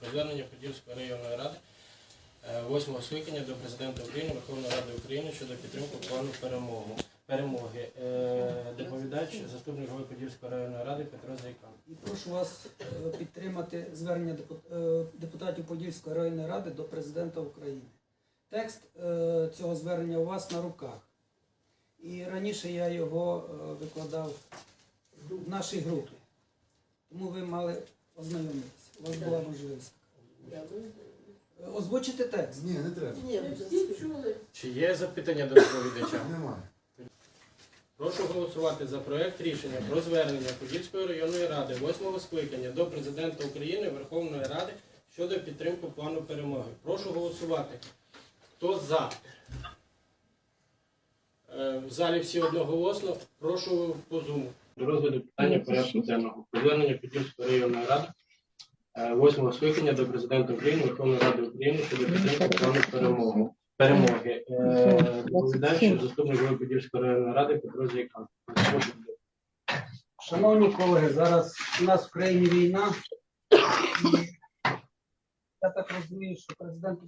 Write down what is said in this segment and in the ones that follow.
Про звернення Подільської районної ради е, восьмого скликання до президента України Верховної Ради України щодо підтримки плану перемогу. перемоги. Е, Доповідач, заступник голови Подільської районної ради Петро Зайкан. І прошу вас е, підтримати звернення е, депутатів Подільської районної ради до президента України. Текст е, цього звернення у вас на руках. І раніше я його е, викладав в нашій групі. Тому ви мали ознайомитися. У вас була можливість. Озвучити текст. Ні, не треба. Чи є запитання до доповідача? Немає. Прошу голосувати за проект рішення про звернення Подільської районної ради восьмого скликання до президента України Верховної Ради щодо підтримки плану перемоги. Прошу голосувати. Хто за? Е, В залі всі одноголосно. Прошу по зуму. До розгляду питання порядку денного. Звернення Подільської районної ради восьмого скликання до президента України Верховної Ради України щодо підтримки плану перемоги. Перемоги. Е, Доповідач, заступник голови Подільської районної ради Петро Зайкан. Шановні колеги, зараз у нас в країні війна. Я так розумію, що президент,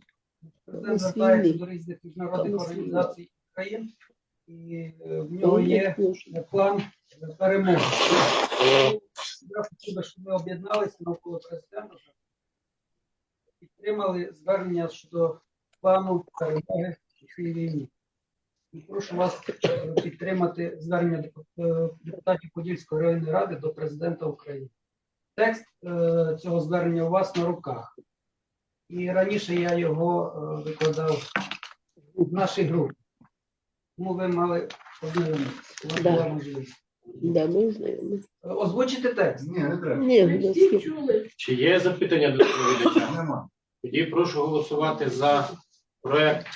президент звертається до різних міжнародних організацій країн, і е, в нього є план перемоги. Я хотів би, щоб ми об'єдналися навколо президента, підтримали звернення щодо плану перемоги в цій війні. І прошу вас е, підтримати звернення е, депутатів Подільської районної ради до президента України. Текст цього звернення у вас на руках. І раніше я його викладав в нашій групі. Тому ви мали ознайомитися. У вас Да. була можливість. Да, ми знаємо. Е, Озвучити текст. Ні, не треба. Ні, будь ласка. Чи є запитання до доповідача? Нема. Тоді прошу голосувати за проект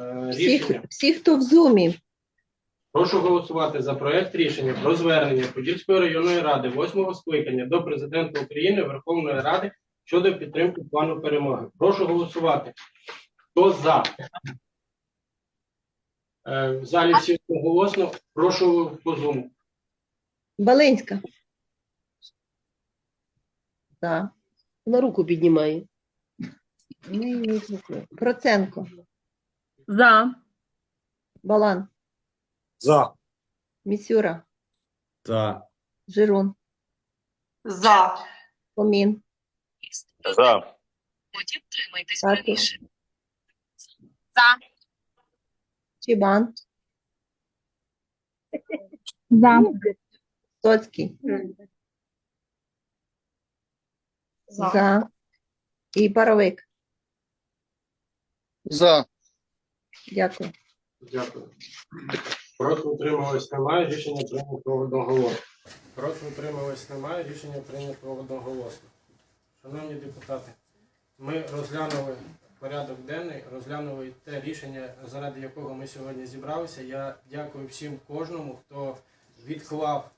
е, Всіх, рішення. всі, хто в зумі, Прошу голосувати за проект рішення про звернення Подільської районної ради восьмого скликання до президента України Верховної Ради щодо підтримки плану перемоги. Прошу голосувати. Хто за? Е, В залі всі голосно. Прошу по зуму. Баленська. Так. На руку піднімає. Проценко. За. Балан. За. Місюра. За. Жирун. За. Комін. За. Тато. За. Чібан. За. Соцький. За. І Паровик. За. Дякую. Дякую. Проти утрималось немає. Рішення прийнято одноголосно. Проти утрималось немає. Рішення прийнято одноголосно. Шановні депутати, ми розглянули порядок денний, розглянули те рішення, заради якого ми сьогодні зібралися. Я дякую всім кожному, хто відклав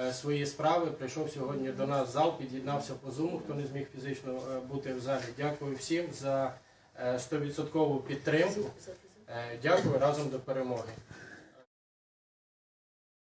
е, свої справи, прийшов сьогодні до нас в зал, під'єднався по зуму, хто не зміг фізично е, бути в залі. Дякую всім за е, 100% підтримку. Е, Дякую разом до перемоги.